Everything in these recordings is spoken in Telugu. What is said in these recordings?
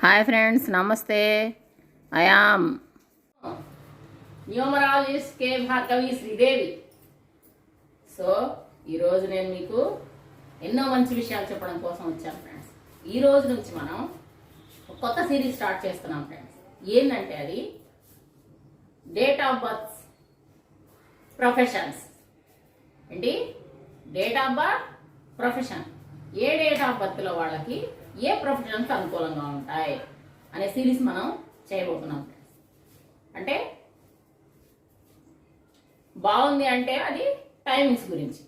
Hi friends namaste. I am numerologist K Bhargavi Sridevi. So ఈరోజు నేను మీకు ఎన్నో మంచి విషయాలు చెప్పడం కోసం వచ్చాను ఫ్రెండ్స్ ఈ రోజు నుంచి మనం కొత్త సిరీస్ స్టార్ట్ చేస్తున్నాం ఫ్రెండ్స్ ఏంటంటే అది డేట్ ఆఫ్ బర్త్ ప్రొఫెషన్స్ ఏంటి? డేట్ ఆఫ్ బర్త్ ప్రొఫెషన్ ఏ డేట్ ఆఫ్ బర్త్లో వాళ్ళకి ఏ ప్రొఫెషన్స్ అనుకూలంగా ఉంటాయి అనే సిరీస్ మనం చేయబోతున్నాం. అంటే బాగుంది అంటే అది టైమింగ్స్ గురించి.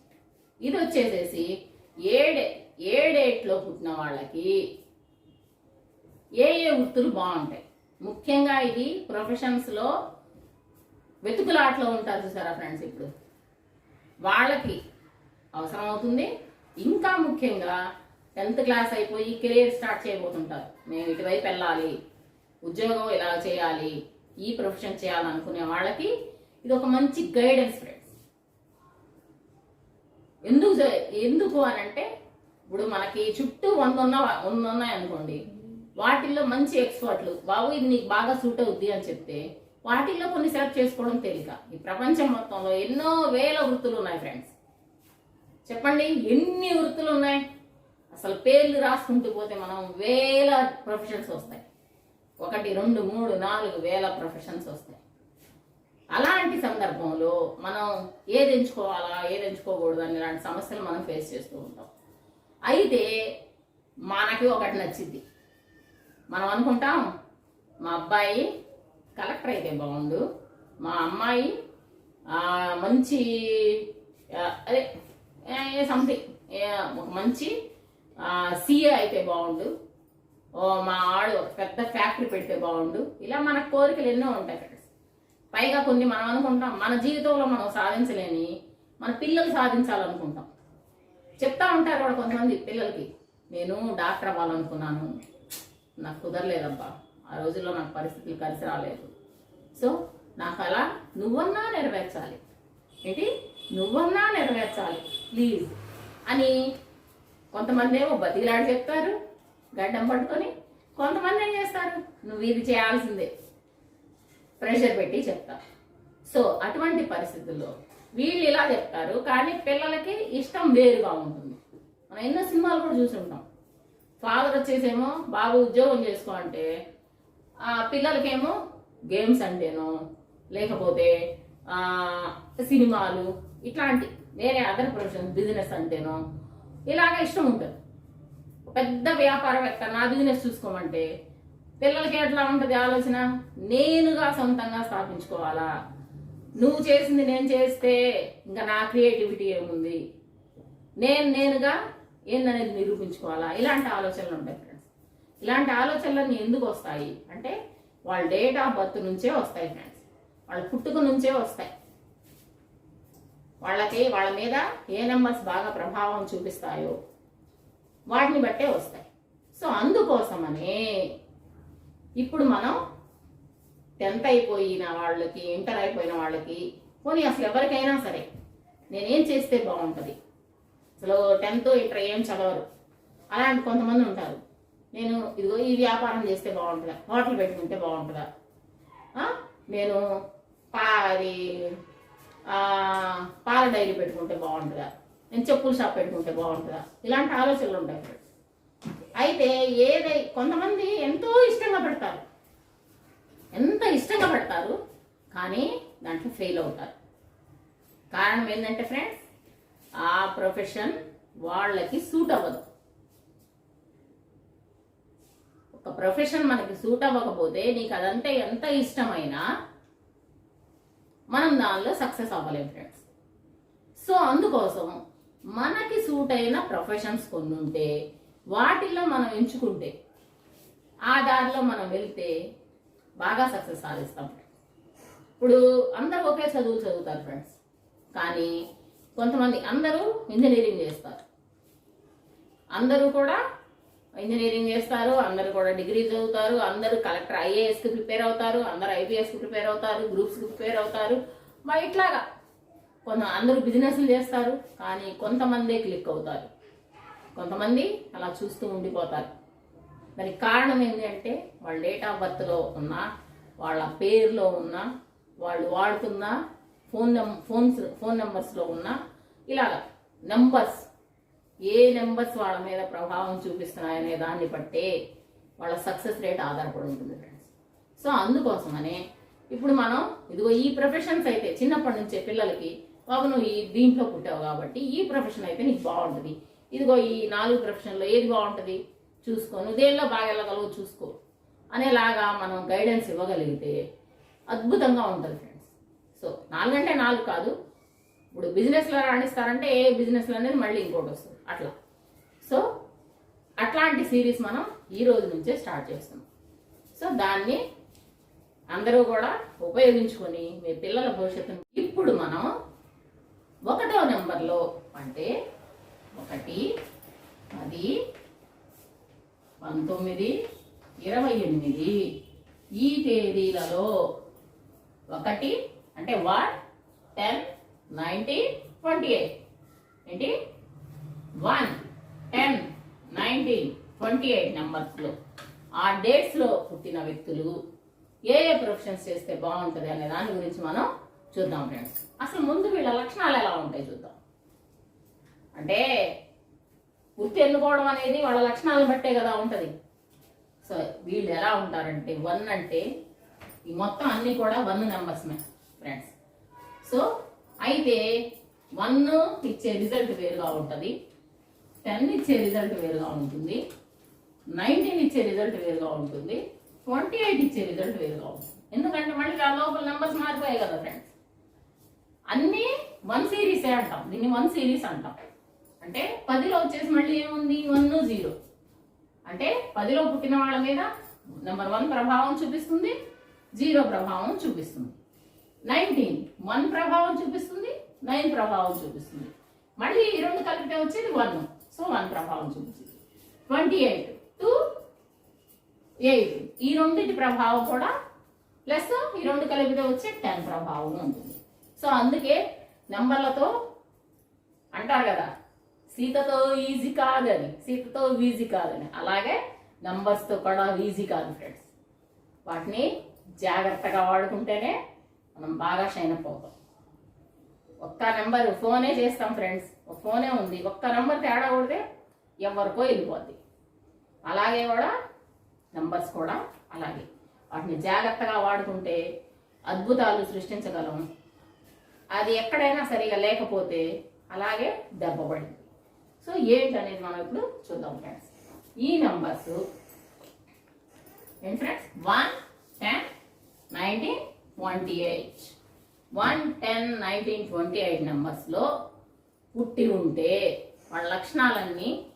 ఇది వచ్చేసేసి ఏ డే ఏ డేట్లో పుట్టిన వాళ్ళకి ఏ ఏ వృత్తులు బాగుంటాయి. ముఖ్యంగా ఇది ప్రొఫెషన్స్లో వెతుకులాట్లో ఉంటారు చూసారా ఫ్రెండ్స్ ఇప్పుడు? వాళ్ళకి అవసరం అవుతుంది. ఇంకా ముఖ్యంగా టెన్త్ క్లాస్ అయిపోయి కెరీర్ స్టార్ట్ చేయబోతుంటారు. మేము ఇటువైపు వెళ్ళాలి ఉద్యోగం ఇలా చేయాలి ఈ ప్రొఫెషన్ చేయాలనుకునే వాళ్ళకి ఇది ఒక మంచి గైడెన్స్ ఫ్రెండ్స్ ఎందుకు ఎందుకు అని అంటే ఇప్పుడు మనకి చుట్టూ వంద ఉన్న వంద ఉన్నాయి అనుకోండి. వాటిల్లో మంచి ఎక్స్పర్ట్లు బాబు ఇది నీకు బాగా సూట్ అవుద్ది అని చెప్తే వాటిల్లో కొన్ని సెలెక్ట్ చేసుకోవడం తేలిక. ఈ ప్రపంచం మొత్తంలో ఎన్నో వేల వృత్తులు ఉన్నాయి ఫ్రెండ్స్ చెప్పండి ఎన్ని వృత్తులు ఉన్నాయి? అసలు పేర్లు రాసుకుంటూ పోతే మనం వేల ప్రొఫెషన్స్ వస్తాయి. ఒకటి రెండు మూడు నాలుగు వేల ప్రొఫెషన్స్ వస్తాయి. అలాంటి సందర్భంలో మనం ఏది ఎంచుకోవాలా ఏది ఎంచుకోకూడదు అని ఇలాంటి సమస్యలు మనం ఫేస్ చేస్తూ ఉంటాం. అయితే మనకి ఒకటి నచ్చింది. మనం అనుకుంటాం మా అబ్బాయి కలెక్టర్ అయితే బాగుండు మా అమ్మాయి మంచి అదే సంథింగ్ ఒక మంచి సీఏ అయితే బాగుండు. ఓ మా ఆడు ఒక పెద్ద ఫ్యాక్టరీ పెడితే బాగుండు. ఇలా మన కోరికలు ఎన్నో ఉంటాయి ఫ్రెండ్స్. పైగా కొన్ని మనం అనుకుంటాం మన జీవితంలో మనం సాధించలేని మన పిల్లలు సాధించాలనుకుంటాం. చెప్తా ఉంటారు కూడా కొంతమంది పిల్లలకి నేను డాక్టర్ అవ్వాలనుకున్నాను. నాకు కుదరలేదబ్బా. ఆ రోజుల్లో నాకు పరిస్థితులు కలిసి రాలేదు. సో నాకు అలా నువ్వన్నా నెరవేర్చాలి. ఏంటి? నువ్వన్నా నెరవేర్చాలి. ప్లీజ్. అని కొంతమంది ఏమో బతికిలాడి చెప్తారు గడ్డం పట్టుకొని కొంతమంది ఏం చేస్తారు? నువ్వు ఇది చేయాల్సిందే. ప్రెషర్ పెట్టి చెప్తారు సో అటువంటి పరిస్థితుల్లో వీళ్ళు ఇలా చెప్తారు కానీ పిల్లలకి ఇష్టం వేరుగా ఉంటుంది. మనం ఎన్నో సినిమాలు కూడా చూసుంటాం ఫాదర్ వచ్చేసేమో బాబు ఉద్యోగం చేసుకో అంటే ఆ పిల్లలకేమో గేమ్స్ అంటేనో లేకపోతే సినిమాలు ఇట్లాంటి వేరే అదర్ ప్రొఫెషన్ బిజినెస్ అంటేనో ఇలాగ ఇష్టం ఉంటుంది. పెద్ద వ్యాపారవేత్త నా బిజినెస్ చూసుకోమంటే పిల్లలకి ఎట్లా ఉంటుంది ఆలోచన? నేనుగా సొంతంగా స్థాపించుకోవాలా? నువ్వు చేసింది నేను చేస్తే ఇంకా నా క్రియేటివిటీ ఏముంది? నేను నేనుగా ఏందనేది నిరూపించుకోవాలా? ఇలాంటి ఆలోచనలు ఉంటాయి ఫ్రెండ్స్ ఇలాంటి ఆలోచనలన్నీ ఎందుకు వస్తాయి? అంటే వాళ్ళ డేట్ ఆఫ్ బర్త్ నుంచే వస్తాయి ఫ్రెండ్స్ వాళ్ళ పుట్టుక నుంచే వస్తాయి. వాళ్ళకి వాళ్ళ మీద ఏ నెంబర్స్ బాగా ప్రభావం చూపిస్తాయో వాటిని బట్టే వస్తాయి. సో అందుకోసమనే ఇప్పుడు మనం టెన్త్ అయిపోయిన వాళ్ళకి ఇంటర్ అయిపోయిన వాళ్ళకి పోనీ అసలు ఎవరికైనా సరే నేనేం చేస్తే బాగుంటుంది? అసలు టెన్త్ ఇంటర్ ఏం చదవరు. అలాంటి కొంతమంది ఉంటారు. నేను ఇదిగో ఈ వ్యాపారం చేస్తే బాగుంటుందా? హోటల్ పెట్టుకుంటే బాగుంటుందా? నేను పా పాల డైరీ పెట్టుకుంటే బాగుంటుందా? నేను చెప్పుల షాప్ పెట్టుకుంటే బాగుంటుందా? ఇలాంటి ఆలోచనలు ఉంటాయి ఫ్రెండ్స్ అయితే ఏదై కొంతమంది ఎంతో ఇష్టంగా పెడతారు. ఎంత ఇష్టంగా పెడతారు కానీ దాంట్లో ఫెయిల్ అవుతారు. కారణం ఏంటంటే ఫ్రెండ్స్ ఆ ప్రొఫెషన్ వాళ్ళకి సూట్ అవ్వదు. ఒక ప్రొఫెషన్ మనకి సూట్ అవ్వకపోతే నీకు అదంతా ఎంత ఇష్టమైనా మనం దానిలో సక్సెస్ అవ్వలేం ఫ్రెండ్స్ సో అందుకోసం మనకి సూట్ అయిన ప్రొఫెషన్స్ కొన్ని ఉంటే వాటిల్లో మనం ఎంచుకుంటే ఆ దారిలో మనం వెళ్తే బాగా సక్సెస్ సాధిస్తాం. ఇప్పుడు అందరూ ఒకే చదువు చదువుతారు ఫ్రెండ్స్ కానీ కొంతమంది అందరూ ఇంజనీరింగ్ చేస్తారు. అందరూ కూడా ఇంజనీరింగ్ చేస్తారు అందరూ కూడా డిగ్రీ చదువుతారు అందరూ కలెక్టర్ ఐఏఎస్కి ప్రిపేర్ అవుతారు అందరు ఐపీఎస్కి ప్రిపేర్ అవుతారు గ్రూప్స్కి ప్రిపేర్ అవుతారు. మా ఇట్లాగా కొంత అందరూ బిజినెస్లు చేస్తారు కానీ కొంతమందే క్లిక్ అవుతారు. కొంతమంది అలా చూస్తూ ఉండిపోతారు. దానికి కారణం ఏంటి అంటే వాళ్ళ డేట్ ఆఫ్ బర్త్లో ఉన్న వాళ్ళ పేరులో ఉన్న వాళ్ళు వాడుతున్న ఫోన్ నెం ఫోన్స్ ఫోన్ నెంబర్స్లో ఉన్న ఇలాగా నెంబర్స్ ఏ నెంబర్స్ వాళ్ళ మీద ప్రభావం చూపిస్తున్నాయనే దాన్ని బట్టే వాళ్ళ సక్సెస్ రేట్ ఆధారపడి ఉంటుంది ఫ్రెండ్స్ సో అందుకోసమనే ఇప్పుడు మనం ఇదిగో ఈ ప్రొఫెషన్స్ అయితే చిన్నప్పటి నుంచే పిల్లలకి బాబు నువ్వు ఈ దీంట్లో పుట్టావు కాబట్టి ఈ ప్రొఫెషన్ అయితే నీకు బాగుంటుంది. ఇదిగో ఈ నాలుగు ప్రొఫెషన్లో ఏది బాగుంటుంది? చూసుకో. నువ్వు దేనిలో బాగా వెళ్ళగలవు చూసుకో. అనేలాగా మనం గైడెన్స్ ఇవ్వగలిగితే అద్భుతంగా ఉంటుంది ఫ్రెండ్స్ సో నాలుగంటే నాలుగు కాదు ఇప్పుడు బిజినెస్లో రాణిస్తారంటే ఏ బిజినెస్లో అనేది మళ్ళీ ఇంకోటి వస్తుంది. అట్లా. సో అట్లాంటి సిరీస్ మనం ఈ రోజు నుంచే స్టార్ట్ చేస్తాం. సో దాన్ని అందరూ కూడా ఉపయోగించుకొని మీ పిల్లల భవిష్యత్తును ఇప్పుడు మనం ఒకటో నెంబర్లో అంటే ఒకటి పది పంతొమ్మిది ఇరవై ఎనిమిది ఈ తేదీలలో ఒకటి అంటే వార్ టెన్ నైన్టీన్ ట్వంటీ ఎయిట్ ఏంటి? One ten nineteen twenty eight నెంబర్స్లో. ఆ డేట్స్లో పుట్టిన వ్యక్తులు ఏ ఏ ప్రొఫెషన్స్ చేస్తే బాగుంటుంది అనే దాని గురించి మనం చూద్దాం ఫ్రెండ్స్. అసలు ముందు వీళ్ళ లక్షణాలు ఎలా ఉంటాయి చూద్దాం. అంటే వృత్తి ఎన్నుకోవడం అనేది వాళ్ళ లక్షణాలను బట్టే కదా ఉంటుంది. సో వీళ్ళు ఎలా ఉంటారంటే వన్ అంటే ఈ మొత్తం అన్నీ కూడా వన్ నెంబర్స్ ఫ్రెండ్స్. సో అయితే వన్ ఇచ్చే రిజల్ట్ వేరుగా ఉంటుంది. టెన్ ఇచ్చే రిజల్ట్ వేరుగా ఉంటుంది. నైన్టీన్ ఇచ్చే రిజల్ట్ వేరుగా ఉంటుంది. ట్వంటీ ఎయిట్ ఇచ్చే రిజల్ట్ వేరుగా ఉంటుంది. ఎందుకంటే మళ్ళీ ఆ లోపల నెంబర్స్ మారిపోయాయి కదా ఫ్రెండ్స్ అన్నీ వన్ సిరీసే అంటాం. దీన్ని వన్ సిరీస్ అంటాం. అంటే పదిలో వచ్చేసి మళ్ళీ ఏముంది? వన్ జీరో అంటే పదిలో పుట్టిన వాళ్ళ మీద నెంబర్ వన్ ప్రభావం చూపిస్తుంది జీరో ప్రభావం చూపిస్తుంది. నైన్టీన్ వన్ ప్రభావం చూపిస్తుంది నైన్ ప్రభావం చూపిస్తుంది. మళ్ళీ ఈ రెండు కలిపితే వచ్చేది వన్ సో వన్ ప్రభావం చూపిస్తుంది ట్వంటీ ఎయిట్ టూ ఎయిట్ ఈ రెండింటి ప్రభావం కూడా ప్లస్ ఈ రెండు కలిపితే వచ్చే టెన్ ప్రభావం ఉంటుంది. సో అందుకే నెంబర్లతో అంటారు కదా సీతతో ఈజీ కాదని సీతతో ఈజీ కాదని. అలాగే నంబర్స్తో కూడా ఈజీ కాదు ఫ్రెండ్స్ వాటిని జాగ్రత్తగా వాడుకుంటేనే మనం బాగా షైన్ అప్ అవుతాం. ఒక్క నెంబర్ ఫోనే చేస్తాం ఫ్రెండ్స్ ఒక ఫోనే ఉంది. ఒక్క నెంబర్ తేడా కొడితే ఎవరికో వెళ్ళిపోద్ది. అలాగే కూడా నెంబర్స్ కూడా అలాగే. వాటిని జాగ్రత్తగా వాడుకుంటే అద్భుతాలు సృష్టించగలం. అది ఎక్కడైనా సరిగా లేకపోతే అలాగే దెబ్బపడింది సో ఏంటి అనేది మనం ఇప్పుడు చూద్దాం ఫ్రెండ్స్ ఈ నెంబర్స్ ఏంటి friends one ten nineteen twenty eight one ten nineteen twenty eight నెంబర్స్లో పుట్టి ఉంటే వాళ్ళ లక్షణాలన్నీ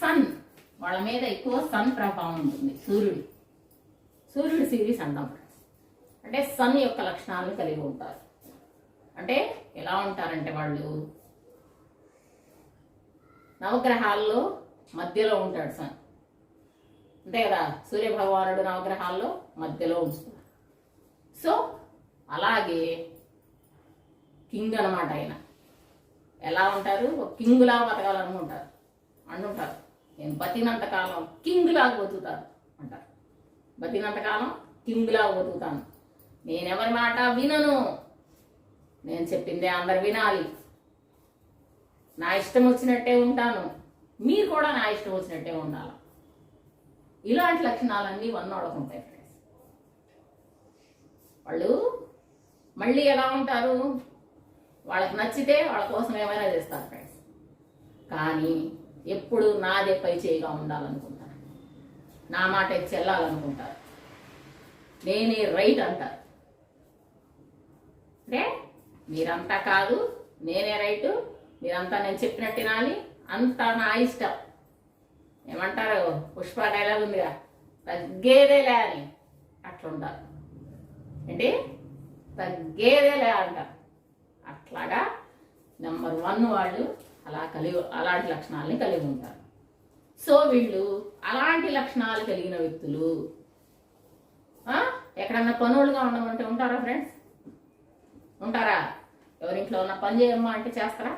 సన్ వాళ్ళ మీద ఎక్కువ సన్ ప్రభావం ఉంటుంది సూర్యుడు. సూర్యుడి సిరీస్ అంటాం. అంటే సన్ యొక్క లక్షణాలను కలిగి ఉంటారు. అంటే ఎలా ఉంటారంటే వాళ్ళు నవగ్రహాల్లో మధ్యలో ఉంటాడు సన్ అంతే కదా? సూర్యభగవానుడు నవగ్రహాల్లో మధ్యలో ఉంచుతాడు. సో అలాగే కింగ్ అనమాట ఆయన. ఎలా ఉంటారు? ఒక కింగులా బతకాలనుకుంటారు అంటుంటారు. నేను బతినంతకాలం కాలం కింగులాగా బతుకుతాను అంటారు. బతినంతకాలం కాలం కింగులాగా బతుకుతాను. నేనెవరి మాట వినను. నేను చెప్పిందే అందరు వినాలి. నా ఇష్టం వచ్చినట్టే ఉంటాను. మీరు కూడా నా ఇష్టం వచ్చినట్టే ఉండాలి. ఇలాంటి లక్షణాలన్నీ వన్నోడకుంటాయి వాళ్ళు మళ్ళీ ఎలా ఉంటారు? వాళ్ళకి నచ్చితే వాళ్ళ కోసం ఏమైనా చేస్తారు ఫ్రెండ్స్ కానీ ఎప్పుడు నాదే పై చేయిగా ఉండాలనుకుంటారు. నా మాట చెల్లాలనుకుంటారు. నేనే రైట్ అంటారు. అంటే మీరంతా కాదు నేనే రైటు మీరంతా నేను చెప్పినట్టు వినాలి అంతా నా ఇష్టం. ఏమంటారు? పుష్ప డైలాగ్ ఉందిగా. తగ్గేదే అని అట్లుంటారు ఏంటి? తగ్గేదేలే అంటారు అట్లాగా నెంబర్ వన్ వాళ్ళు అలా కలిగి అలాంటి లక్షణాలని కలిగి ఉంటారు. సో వీళ్ళు అలాంటి లక్షణాలు కలిగిన వ్యక్తులు ఎక్కడన్నా పనులుగా ఉండమంటే ఉంటారా ఫ్రెండ్స్ ఉంటారా? ఎవరింట్లో ఉన్న పని చేయమ్మా అంటే చేస్తారా?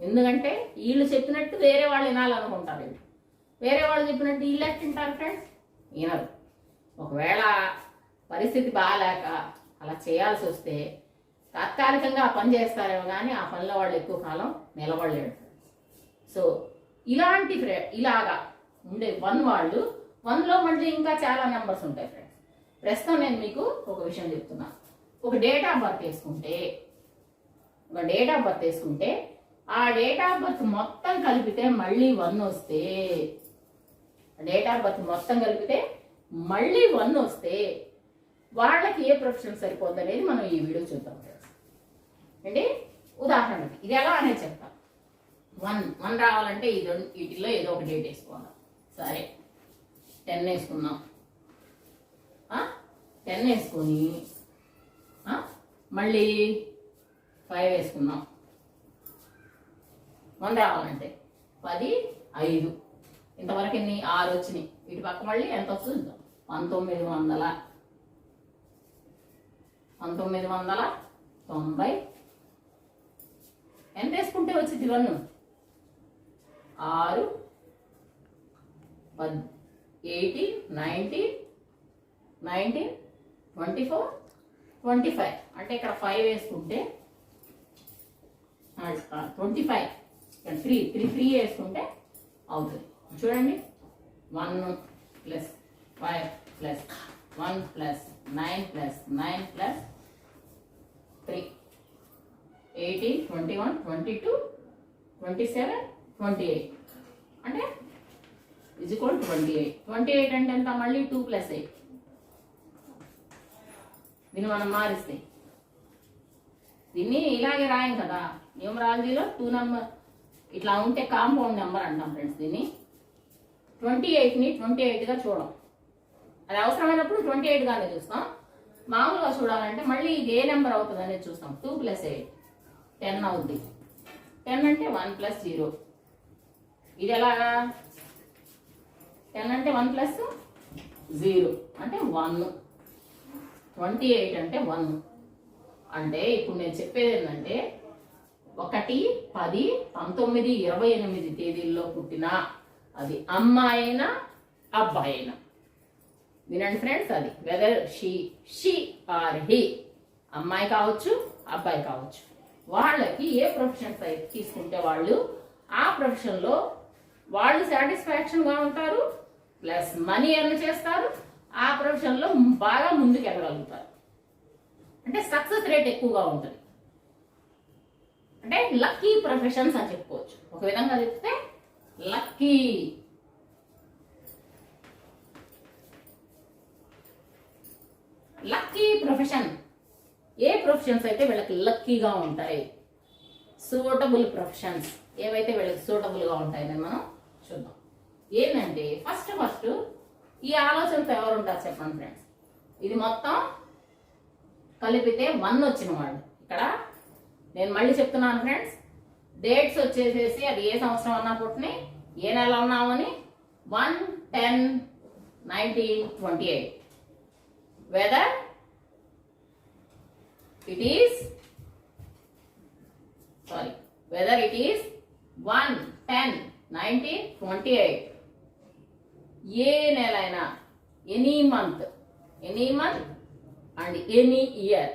ఎందుకంటే వీళ్ళు చెప్పినట్టు వేరే వాళ్ళు వినాలనుకుంటారు వేరే వాళ్ళు చెప్పినట్టు వీళ్ళు ఎట్టింటారు తింటారు ఫ్రెండ్స్ వినరు. ఒకవేళ పరిస్థితి బాగాలేక అలా చేయాల్సి వస్తే తాత్కాలికంగా ఆ పని చేస్తారేమో కానీ ఆ పనిలో వాళ్ళు ఎక్కువ కాలం నిలబడలేడు సో ఇలాంటి ఫ్రె ఇలాగా ఉండే వన్ వాళ్ళు వన్లో మళ్ళీ ఇంకా చాలా నెంబర్స్ ఉంటాయి ఫ్రెండ్స్ ప్రస్తుతం నేను మీకు ఒక విషయం చెప్తున్నా. ఒక డేట్ ఆఫ్ బర్త్ వేసుకుంటే ఒక డేట్ ఆఫ్ బర్త్ వేసుకుంటే ఆ డేట్ ఆఫ్ బర్త్ మొత్తం కలిపితే మళ్ళీ వన్ వస్తే డేట్ ఆఫ్ బర్త్ మొత్తం కలిపితే మళ్ళీ వన్ వస్తే వాళ్ళకి ఏ ప్రొఫెషన్ సరిపోద్ది అనేది మనం ఈ వీడియో చూద్దాం. ఫ్రెండ్స్ అంటే ఉదాహరణకి ఇది ఎలా అనేది చెప్తాం. వన్ వన్ రావాలంటే ఇది రెండు- వీటిల్లో ఏదో ఒక డేట్ వేసుకోవాలి. సరే. టెన్ వేసుకుందాం. టెన్ వేసుకొని మళ్ళీ ఫైవ్ వేసుకుందాం. వన్ రావాలంటే పది ఐదు. ఇంతవరకు ఎన్ని? ఆరు వచ్చినాయి. వీటి పక్క మళ్ళీ ఎంత వస్తుంది? చూద్దాం. పంతొమ్మిది వందల పంతొమ్మిది వందల తొంభై ఎంత వేసుకుంటే వచ్చింది వన్ ఆరు పద్ eighty ninety nineteen twenty four twenty five. అంటే ఇక్కడ ఫైవ్ వేసుకుంటే ట్వంటీ ఫైవ్. ఇక్కడ త్రీ త్రీ త్రీ వేసుకుంటే అవుతుంది. చూడండి. One plus five plus one plus nine plus nine plus three eighteen twenty one twenty two twenty seven twenty eight అంటే is equal twenty eight twenty eight అంటే ఎంత? మళ్ళీ టూ ప్లస్ ఎయిట్ దీన్ని మనం మారిస్తే. దీన్ని ఇలాగే రాయం కదా. న్యూమరాలజీలో టూ నెంబర్ ఇట్లా ఉంటే కాంపౌండ్ నెంబర్ అంటాం ఫ్రెండ్స్ దీన్ని. ట్వంటీ ఎయిట్ని ట్వంటీ ఎయిట్గా చూడం. అది అవసరమైనప్పుడు ట్వంటీ ఎయిట్గానే చూస్తాం. మామూలుగా చూడాలంటే మళ్ళీ ఇది ఏ నెంబర్ అవుతుంది అనేది చూస్తాం. టూ ప్లస్ ఎయిట్ టెన్ అవుద్ది. టెన్ అంటే వన్ ప్లస్ జీరో. ఇది ఎలాగా? టెన్ అంటే వన్ ప్లస్ జీరో. అంటే వన్. ట్వంటీ ఎయిట్ అంటే వన్. అంటే ఇప్పుడు నేను చెప్పేది ఏంటంటే ఒకటి పది పంతొమ్మిది ఇరవై ఎనిమిది తేదీల్లో పుట్టిన అది అమ్మాయి అయినా అబ్బాయి అయినా వినండి ఫ్రెండ్స్ అది. Whether she she or he అమ్మాయి కావచ్చు అబ్బాయి కావచ్చు. వాళ్ళకి ఏ ప్రొఫెషన్స్ అయితే తీసుకుంటే వాళ్ళు ఆ ప్రొఫెషన్లో వాళ్ళు సాటిస్ఫాక్షన్గా ఉంటారు ప్లస్ మనీ ఎర్న్ చేస్తారు ఆ ప్రొఫెషన్లో బాగా ముందుకు ఎదగలుగుతారు అంటే సక్సెస్ రేట్ ఎక్కువగా ఉంటుంది. అంటే లక్కీ ప్రొఫెషన్స్ అని చెప్పుకోవచ్చు. ఒక విధంగా చెప్తే లక్కీ లక్కీ ప్రొఫెషన్ ఏ ప్రొఫెషన్స్ అయితే వీళ్ళకి లక్కీగా ఉంటాయి సూటబుల్ ప్రొఫెషన్స్ ఏవైతే వీళ్ళకి సూటబుల్గా ఉంటాయని మనం చూద్దాం. ఏంటంటే ఫస్ట్ ఫస్ట్ ఈ ఆలోచనతో ఎవరు ఉంటారు చెప్పండి ఫ్రెండ్స్ ఇది మొత్తం కలిపితే వన్ వచ్చిన వాళ్ళు. ఇక్కడ నేను మళ్ళీ చెప్తున్నాను ఫ్రెండ్స్ డేట్స్ వచ్చేసేసి అది ఏ సంవత్సరం అన్నా పుట్టిని ఏ నెల ఉన్నామని one ten nineteen twenty eight whether it is sorry whether it is one ten nineteen twenty eight ఏ నెల అయినా any month any month and any year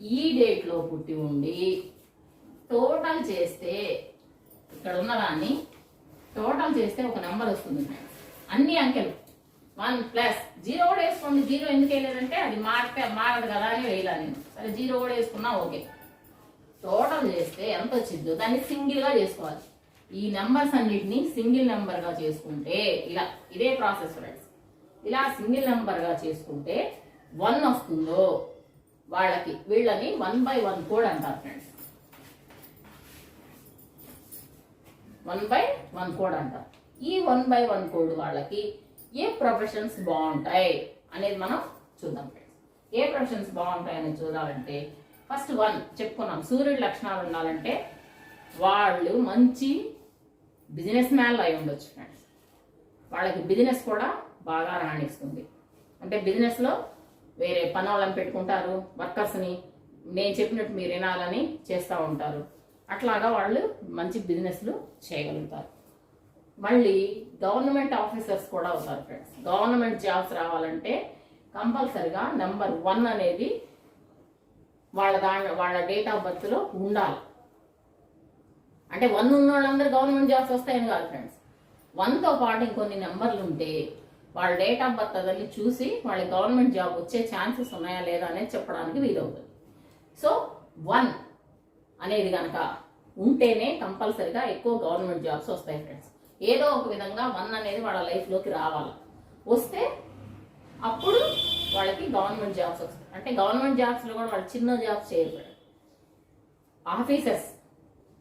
ఈ డేట్లో పుట్టి ఉండి టోటల్ చేస్తే ఇక్కడ ఉన్నదాన్ని టోటల్ చేస్తే ఒక నెంబర్ వస్తుంది. అన్ని అంకెలు. వన్ ప్లస్ జీరో కూడా వేసుకోండి. జీరో ఎందుకు వేయలేదంటే అది మారితే మారదు కదా అని వేయాలి నేను. సరే జీరో కూడా వేసుకున్నా ఓకే. టోటల్ చేస్తే ఎంత వచ్చిందో దాన్ని సింగిల్గా చేసుకోవాలి. ఈ నెంబర్స్ అన్నిటిని సింగిల్ నెంబర్గా చేసుకుంటే ఇలా ఇదే ప్రాసెస్ ఫ్రెండ్స్. ఇలా సింగిల్ నెంబర్గా చేసుకుంటే వన్ వస్తుందో వాళ్ళకి వీళ్ళని వన్ బై వన్ కోడ్ అంటారు friends. One by one code అంటారు. ఈ వన్ బై వన్ కోడ్ వాళ్ళకి ఏ ప్రొఫెషన్స్ బాగుంటాయి అనేది మనం చూద్దాం ఫ్రెండ్స్ ఏ ప్రొఫెషన్స్ బాగుంటాయి అనేది చూడాలంటే ఫస్ట్ వన్ చెప్పుకున్నాం సూర్యుడి లక్షణాలు ఉండాలంటే వాళ్ళు మంచి బిజినెస్ మ్యాన్లు అయి ఉండొచ్చు ఫ్రెండ్స్ వాళ్ళకి బిజినెస్ కూడా బాగా రాణిస్తుంది. అంటే బిజినెస్లో వేరే పని వాళ్ళని పెట్టుకుంటారు వర్కర్స్ని నేను చెప్పినట్టు మీరు వినాలని చేస్తూ ఉంటారు. అట్లాగా వాళ్ళు మంచి బిజినెస్లు చేయగలుగుతారు. మళ్ళీ గవర్నమెంట్ ఆఫీసర్స్ కూడా అవుతారు ఫ్రెండ్స్ గవర్నమెంట్ జాబ్స్ రావాలంటే కంపల్సరిగా నెంబర్ వన్ అనేది వాళ్ళ దాని వాళ్ళ డేట్ ఆఫ్ బర్త్లో ఉండాలి. అంటే వన్ ఉన్న వాళ్ళందరూ గవర్నమెంట్ జాబ్స్ వస్తాయని కాదు ఫ్రెండ్స్ వన్తో పాటు ఇంకొన్ని నెంబర్లు ఉంటే వాళ్ళ డేట్ ఆఫ్ బర్త్ అదని చూసి వాళ్ళ గవర్నమెంట్ జాబ్ వచ్చే ఛాన్సెస్ ఉన్నాయా లేదా అనేది చెప్పడానికి వీలవుతుంది. సో వన్ అనేది కనుక ఉంటేనే కంపల్సరిగా ఎక్కువ గవర్నమెంట్ జాబ్స్ వస్తాయి ఫ్రెండ్స్ ఏదో ఒక విధంగా వన్ అనేది వాళ్ళ లైఫ్లోకి రావాలి. వస్తే అప్పుడు వాళ్ళకి గవర్నమెంట్ జాబ్స్ వస్తాయి. అంటే గవర్నమెంట్ జాబ్స్లో కూడా వాళ్ళు చిన్న జాబ్స్ చేయరు. ఆఫీసర్స్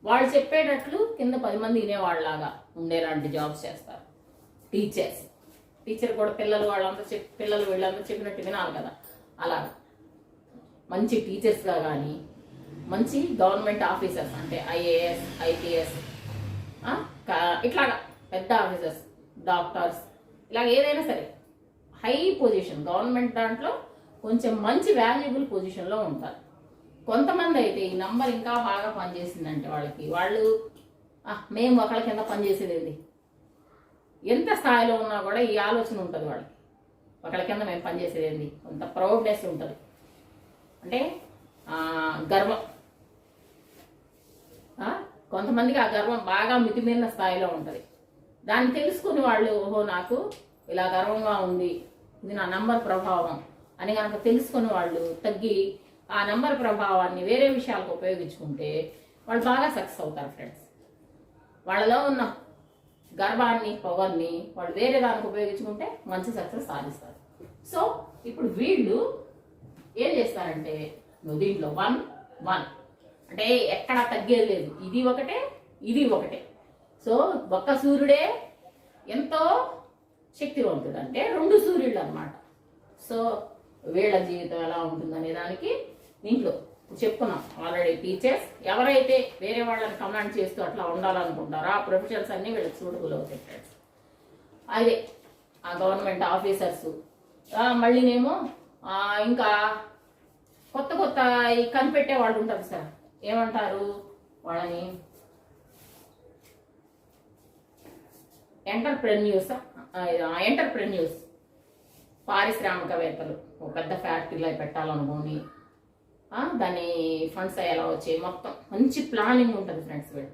వాళ్ళు చెప్పేటట్లు కింద పది మంది వినేవాళ్ళలాగా ఉండేలాంటి జాబ్స్ చేస్తారు. టీచర్స్ టీచర్ కూడా పిల్లలు వాళ్ళంతా చెప్ పిల్లలు వీళ్ళంతా చెప్పినట్టు వినాలి కదా. అలా మంచి టీచర్స్గా కానీ మంచి గవర్నమెంట్ ఆఫీసర్స్ అంటే ఐఏఎస్ ఐపీఎస్ ఇట్లాగా పెద్ద ఆఫీసర్స్ డాక్టర్స్ ఇలాగ ఏదైనా సరే హై పొజిషన్ గవర్నమెంట్ దాంట్లో కొంచెం మంచి వాల్యుబుల్ పొజిషన్లో ఉంటారు. కొంతమంది అయితే ఈ నంబర్ ఇంకా బాగా పనిచేసిందంటే వాళ్ళకి వాళ్ళు మేము ఒకళ్ళ కింద పనిచేసేది ఎంత స్థాయిలో ఉన్నా కూడా ఈ ఆలోచన ఉంటుంది వాళ్ళకి. ఒకళ్ళ కింద మేము పనిచేసేది కొంత ప్రౌడ్నెస్ ఉంటుంది. అంటే గర్వం. కొంతమందికి ఆ గర్వం బాగా మితిమీరిన స్థాయిలో ఉంటుంది. దాన్ని తెలుసుకుని వాళ్ళు ఓహో నాకు ఇలా గర్వంగా ఉంది. ఇది నా నంబర్ ప్రభావం అని కనుక తెలుసుకుని వాళ్ళు తగ్గి ఆ నంబర్ ప్రభావాన్ని వేరే విషయాలకు ఉపయోగించుకుంటే వాళ్ళు బాగా సక్సెస్ అవుతారు ఫ్రెండ్స్. వాళ్ళలో ఉన్న గర్వాన్ని పవర్ని వాళ్ళు వేరే దానికి ఉపయోగించుకుంటే మంచి సక్సెస్ సాధిస్తారు. సో ఇప్పుడు వీళ్ళు ఏం చేస్తారంటే నువ్వు దీంట్లో వన్ వన్. అంటే ఎక్కడ తగ్గేది లేదు. ఇది ఒకటే ఇది ఒకటే. సో ఒక్క సూర్యుడే ఎంతో శక్తివంతుడు. అంటే రెండు సూర్యుడు అనమాట సో వీళ్ళ జీవితం ఎలా ఉంటుందనే దానికి దీంట్లో చెప్పుకున్నాం ఆల్రెడీ టీచర్స్ ఎవరైతే వేరే వాళ్ళని కమాండ్ చేస్తూ అట్లా ఉండాలనుకుంటారో ఆ ప్రొఫెషన్స్ అన్నీ వీళ్ళకి సూటబుల్ అవుతాయి ఫ్రెండ్స్ అదే ఆ గవర్నమెంట్ ఆఫీసర్స్ మళ్ళీనేమో ఇంకా కొత్త కొత్త కనిపెట్టే వాళ్ళు ఉంటారు సార్. ఏమంటారు వాళ్ళని? ఎంటర్ప్రెన్యూస్ ఎంటర్ప్రెన్యూస్ పారిశ్రామికవేత్తలు. ఒక పెద్ద ఫ్యాక్టరీలో పెట్టాలనుకోని దాన్ని దాని ఫండ్స్ ఎలా వచ్చాయి. మొత్తం మంచి ప్లానింగ్ ఉంటుంది ఫ్రెండ్స్ వీళ్ళు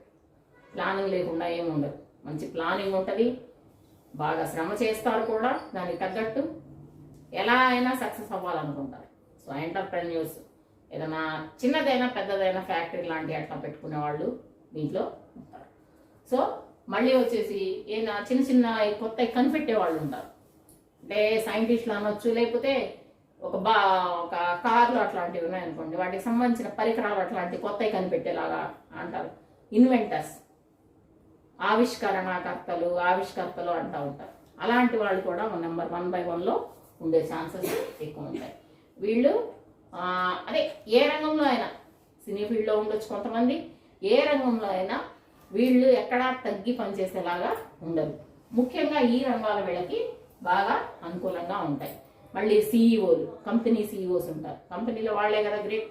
ప్లానింగ్ లేకుండా ఏమి ఉండదు. మంచి ప్లానింగ్ ఉంటుంది. బాగా శ్రమ చేస్తారు కూడా. దానికి తగ్గట్టు ఎలా అయినా సక్సెస్ అవ్వాలనుకుంటారు. సో ఎంటర్ప్రెన్యూర్స్ ఏదైనా చిన్నదైనా పెద్దదైనా ఫ్యాక్టరీ లాంటి అట్లా పెట్టుకునే వాళ్ళు దీంట్లో ఉంటారు. సో మళ్ళీ వచ్చేసి ఏదైనా చిన్న చిన్న కొత్త కనిపెట్టే వాళ్ళు ఉంటారు. అంటే సైంటిస్టులు అనొచ్చు లేకపోతే ఒక బా ఒక కార్లు అట్లాంటివి ఉన్నాయనుకోండి వాటికి సంబంధించిన పరికరాలు అట్లాంటి కొత్తవి కనిపెట్టేలాగా అంటారు. ఇన్వెంటర్స్ ఆవిష్కరణకర్తలు ఆవిష్కర్తలు అంటూ ఉంటారు. అలాంటి వాళ్ళు కూడా నెంబర్ వన్ బై వన్లో ఉండే ఛాన్సెస్ ఎక్కువ ఉంటాయి. వీళ్ళు అదే ఏ రంగంలో అయినా సినీ ఫీల్డ్లో ఉండొచ్చు కొంతమంది ఏ రంగంలో అయినా వీళ్ళు ఎక్కడా తగ్గి పనిచేసేలాగా ఉండదు. ముఖ్యంగా ఈ రంగాల వీళ్ళకి బాగా అనుకూలంగా ఉంటాయి. మళ్ళీ సీఈఓలు కంపెనీ సీఈఓస్ ఉంటారు. కంపెనీలో వాళ్ళే కదా గ్రేట్.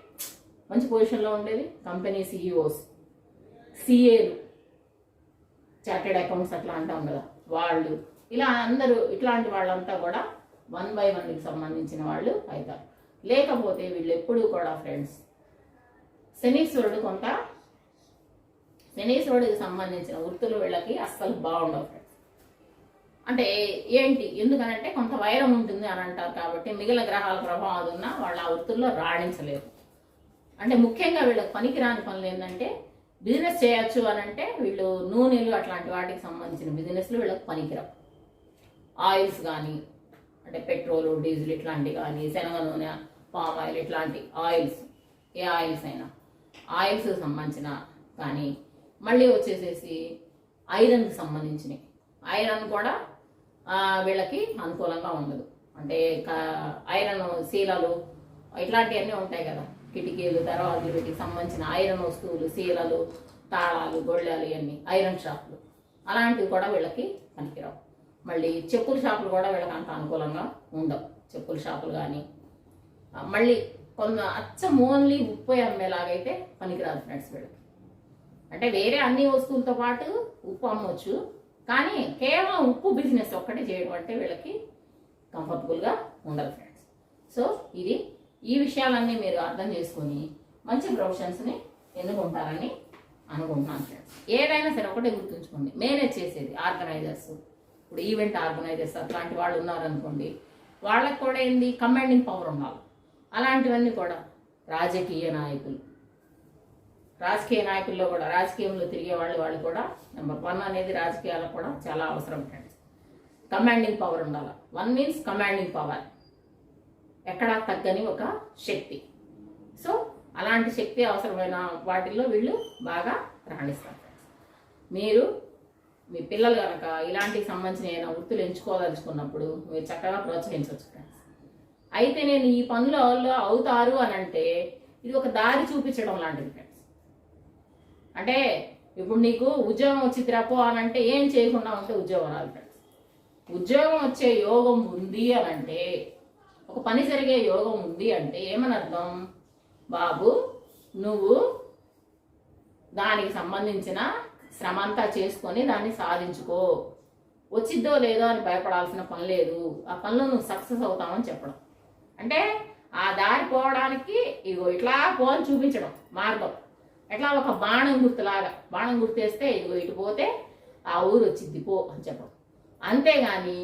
మంచి పొజిషన్లో ఉండేది కంపెనీ సీఈఓస్ సిఏలు చార్టెడ్ అకౌంట్స్ అట్లా అంటాం కదా వాళ్ళు. ఇలా అందరూ ఇట్లాంటి వాళ్ళంతా కూడా వన్ బై వన్కి సంబంధించిన వాళ్ళు అవుతారు. లేకపోతే వీళ్ళు ఎప్పుడూ కూడా ఫ్రెండ్స్. శనీశ్వరుడు కొంత శనీశ్వరుడికి సంబంధించిన వృత్తులు వీళ్ళకి అస్సలు బాగుండవు ఫ్రెండ్స్ అంటే ఏంటి? ఎందుకనంటే కొంత వైరం ఉంటుంది అని అంటారు కాబట్టి మిగిలిన గ్రహాల ప్రభావం అది ఉన్నా వాళ్ళు ఆ వృత్తుల్లో రాణించలేరు. అంటే ముఖ్యంగా వీళ్ళకి పనికిరాని పనులు ఏంటంటే బిజినెస్ చేయొచ్చు అని అంటే వీళ్ళు నూనెలు అట్లాంటి వాటికి సంబంధించిన బిజినెస్లు వీళ్ళకి పనికిరావు. ఆయిల్స్ కానీ అంటే పెట్రోలు డీజిల్ ఇట్లాంటివి కానీ శనగ నూనె పామ్ ఆయిల్ ఇట్లాంటి ఆయిల్స్ ఏ ఆయిల్స్ అయినా. ఆయిల్స్ సంబంధించిన కానీ మళ్ళీ వచ్చేసేసి ఐరన్కి సంబంధించినవి. ఐరన్ కూడా వీళ్ళకి అనుకూలంగా ఉండదు. అంటే ఐరన్ శీలలు ఇట్లాంటివన్నీ ఉంటాయి కదా. కిటికీలు తర్వాత వీటికి సంబంధించిన ఐరన్ వస్తువులు శీలలు తాళాలు గొళ్ళాలు ఇవన్నీ ఐరన్ షాపులు. అలాంటివి కూడా వీళ్ళకి పనికిరావు. మళ్ళీ చెప్పుల షాపులు కూడా వీళ్ళకి అంత అనుకూలంగా ఉండవు. చెప్పుల షాపులు కానీ మళ్ళీ కొంత అచ్చం ఓన్లీ ఉప్పు అమ్మేలాగైతే పనికిరాదు ఫ్రెండ్స్ వీళ్ళకి. అంటే వేరే అన్ని వస్తువులతో పాటు ఉప్పు అమ్మవచ్చు కానీ కేవలం ఉప్పు బిజినెస్ ఒక్కటే చేయడం అంటే వీళ్ళకి కంఫర్టబుల్గా ఉండదు ఫ్రెండ్స్ సో ఇది ఈ విషయాలన్నీ మీరు అర్థం చేసుకొని మంచి ప్రొఫెషన్స్ని ఎన్నుకుంటారని అనుకుంటున్నాను ఫ్రెండ్స్ ఏదైనా సరే ఒకటే గుర్తుంచుకోండి మేనేజ్ చేసేది ఆర్గనైజర్స్ ఇప్పుడు ఈవెంట్ ఆర్గనైజర్స్ అట్లాంటి వాళ్ళు ఉన్నారనుకోండి వాళ్ళకి కూడా ఏంది? కమాండింగ్ పవర్ ఉండాలి. అలాంటివన్నీ కూడా రాజకీయ నాయకులు. రాజకీయ నాయకుల్లో కూడా రాజకీయంలో తిరిగే వాళ్ళు వాళ్ళు కూడా నెంబర్ వన్ అనేది రాజకీయాలకు కూడా చాలా అవసరం ఫ్రెండ్స్ కమాండింగ్ పవర్ ఉండాలి. వన్ మీన్స్ కమాండింగ్ పవర్ ఎక్కడా తగ్గని ఒక శక్తి. సో అలాంటి శక్తి అవసరమైన వాటిల్లో వీళ్ళు బాగా రాణిస్తారు. మీరు మీ పిల్లలు కనుక ఇలాంటికి సంబంధించిన ఏదైనా వృత్తులు ఎంచుకోదలుచుకున్నప్పుడు మీరు చక్కగా ప్రోత్సహించవచ్చు. ఫ్రెండ్స్ అయితే నేను ఈ పనులలో అవుతారు అని అంటే ఇది ఒక దారి చూపించడం లాంటిది ఫ్రెండ్స్ అంటే ఇప్పుడు నీకు ఉద్యోగం వచ్చి తిరపో అని అంటే ఏం చేయకుండా ఉంటే ఉద్యోగం రాదు ఫ్రెండ్స్ ఉద్యోగం వచ్చే యోగం ఉంది అని అంటే ఒక పని జరిగే యోగం ఉంది అంటే ఏమని అర్థం బాబు నువ్వు దానికి సంబంధించిన శ్రమ అంతా చేసుకొని దాన్ని సాధించుకో. వచ్చిద్దో లేదో అని భయపడాల్సిన పని లేదు. ఆ పనిలో నువ్వు సక్సెస్ అవుతావని చెప్పడం. అంటే ఆ దారి పోవడానికి ఇగో ఇట్లా పోని చూపించడం మార్గం. ఎట్లా ఒక బాణం గుర్తులాగా బాణం గుర్తేస్తే ఇదిగో ఇటు పోతే ఆ ఊరు వచ్చింది పో అని చెప్పడం. అంతేగాని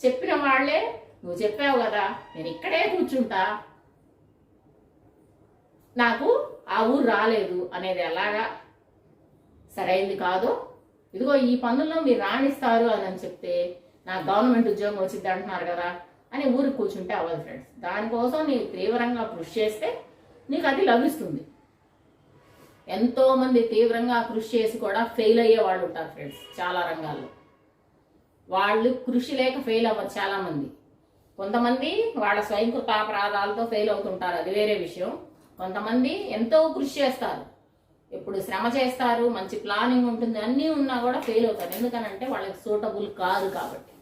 చెప్పిన వాళ్ళే నువ్వు చెప్పావు కదా నేను ఇక్కడే కూర్చుంటా. నాకు ఆ ఊరు రాలేదు అనేది ఎలాగా సరైంది కాదు ఇదిగో ఈ పనుల్లో మీరు రాణిస్తారు అని అని చెప్తే నాకు గవర్నమెంట్ ఉద్యోగం వచ్చింది అంటున్నారు కదా అని ఊరికి కూర్చుంటే అవ్వదు ఫ్రెండ్స్ దానికోసం నీవు తీవ్రంగా కృషి చేస్తే నీకు అది లభిస్తుంది. ఎంతోమంది తీవ్రంగా కృషి చేసి కూడా ఫెయిల్ అయ్యే వాళ్ళు ఉంటారు ఫ్రెండ్స్ చాలా రంగాల్లో. వాళ్ళు కృషి లేక ఫెయిల్ అవ్వరు చాలామంది. కొంతమంది వాళ్ళ స్వయంకృత అపరాధాలతో ఫెయిల్ అవుతుంటారు అది వేరే విషయం. కొంతమంది ఎంతో కృషి చేస్తారు. ఇప్పుడు శ్రమ చేస్తారు మంచి ప్లానింగ్ ఉంటుంది అన్నీ ఉన్నా కూడా ఫెయిల్ అవుతారు. ఎందుకనంటే వాళ్ళకి సూటబుల్ కాదు కాబట్టి.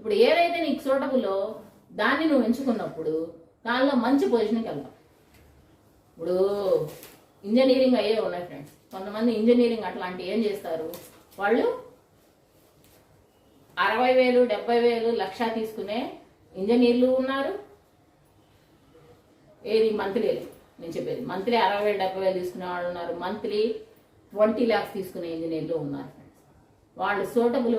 ఇప్పుడు ఏదైతే నీకు సూటబుల్లో దాన్ని నువ్వు ఎంచుకున్నప్పుడు దానిలో మంచి పొజిషన్కి వెళ్తావు ఇప్పుడు ఇంజనీరింగ్ అయ్యే ఉన్నాయి ఫ్రెండ్స్ కొంతమంది ఇంజనీరింగ్ అట్లాంటి ఏం చేస్తారు? వాళ్ళు అరవై వేలు డెబ్బై వేలు లక్ష తీసుకునే ఇంజనీర్లు ఉన్నారు. ఏది మంత్లీ నేను చెప్పేది మంత్లీ అరవై వేలు డెబ్బై వేలు తీసుకునే వాళ్ళు ఉన్నారు. మంత్లీ ట్వంటీ ల్యాక్స్ తీసుకునే ఇంజనీర్లు ఉన్నారు ఫ్రెండ్స్ వాళ్ళు సూటబుల్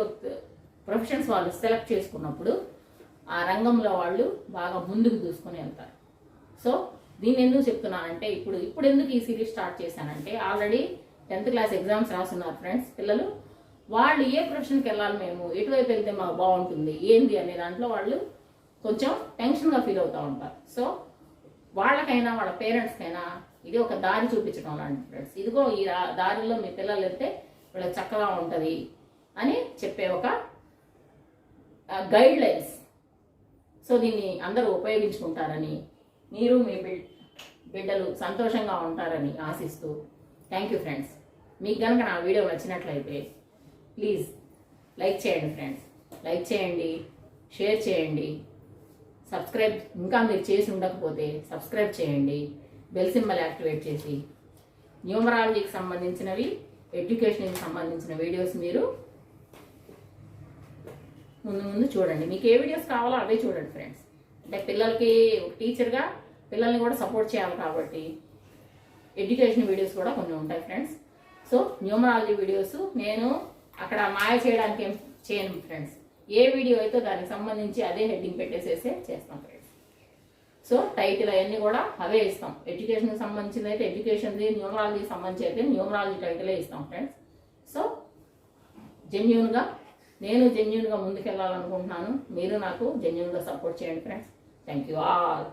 ప్రొఫెషన్స్ వాళ్ళు సెలెక్ట్ చేసుకున్నప్పుడు ఆ రంగంలో వాళ్ళు బాగా ముందుకు దూసుకొని వెళ్తారు. సో దీన్ని ఎందుకు చెప్తున్నానంటే ఇప్పుడు ఇప్పుడు ఎందుకు ఈ సిరీస్ స్టార్ట్ చేశానంటే ఆల్రెడీ టెన్త్ క్లాస్ ఎగ్జామ్స్ రాస్తున్నారు ఫ్రెండ్స్ పిల్లలు. వాళ్ళు ఏ ప్రొఫెషన్కి వెళ్ళాలి మేము ఎటువైపు వెళ్తే మాకు బాగుంటుంది ఏంది అనే దాంట్లో వాళ్ళు కొంచెం టెన్షన్గా ఫీల్ అవుతూ ఉంటారు. సో వాళ్ళకైనా వాళ్ళ పేరెంట్స్కైనా ఇది ఒక దారి చూపించడం లాంటి ఫ్రెండ్స్ ఇదిగో ఈ దారిలో మీ పిల్లలు వెళ్తే వీళ్ళకి చక్కగా ఉంటుంది అని చెప్పే ఒక గైడ్ లైన్స్ సో దీన్ని అందరూ ఉపయోగించుకుంటారని మీరు మీ బిడ్డలు సంతోషంగా ఉంటారని ఆశిస్తూ. థ్యాంక్ యూ ఫ్రెండ్స్ మీకు కనుక నా వీడియో నచ్చినట్లయితే ప్లీజ్ లైక్ చేయండి ఫ్రెండ్స్ లైక్ చేయండి షేర్ చేయండి. సబ్స్క్రైబ్ ఇంకా మీరు చేసి ఉండకపోతే సబ్స్క్రైబ్ చేయండి. బెల్ సింబల్ యాక్టివేట్ చేసి. న్యూమరాలజీకి సంబంధించినవి ఎడ్యుకేషన్కి సంబంధించిన వీడియోస్ మీరు ముందు ముందు చూడండి. మీకు ఏ వీడియోస్ కావాలో అవే చూడండి ఫ్రెండ్స్ అంటే పిల్లలకి టీచర్గా పిల్లల్ని కూడా సపోర్ట్ చేయాలి కాబట్టి ఎడ్యుకేషన్ వీడియోస్ కూడా కొన్ని ఉంటాయి ఫ్రెండ్స్ సో న్యూమరాలజీ వీడియోస్ నేను అక్కడ మాయ చేయడానికి ఏం చేయను ఫ్రెండ్స్ ఏ వీడియో అయితే దానికి సంబంధించి అదే హెడ్డింగ్ పెట్టేసేసే చేస్తాం ఫ్రెండ్స్ సో టైటిల్ అవన్నీ కూడా అవే ఇస్తాం. ఎడ్యుకేషన్కి సంబంధించింది అయితే ఎడ్యుకేషన్ది న్యూమరాలజీకి సంబంధించి అయితే న్యూమరాలజీ టైటిలే ఇస్తాం ఫ్రెండ్స్ సో జెన్యున్గా నేను జెన్యున్గా ముందుకెళ్ళాలనుకుంటున్నాను. మీరు నాకు జెన్యున్గా సపోర్ట్ చేయండి ఫ్రెండ్స్ థ్యాంక్ యూ ఆల్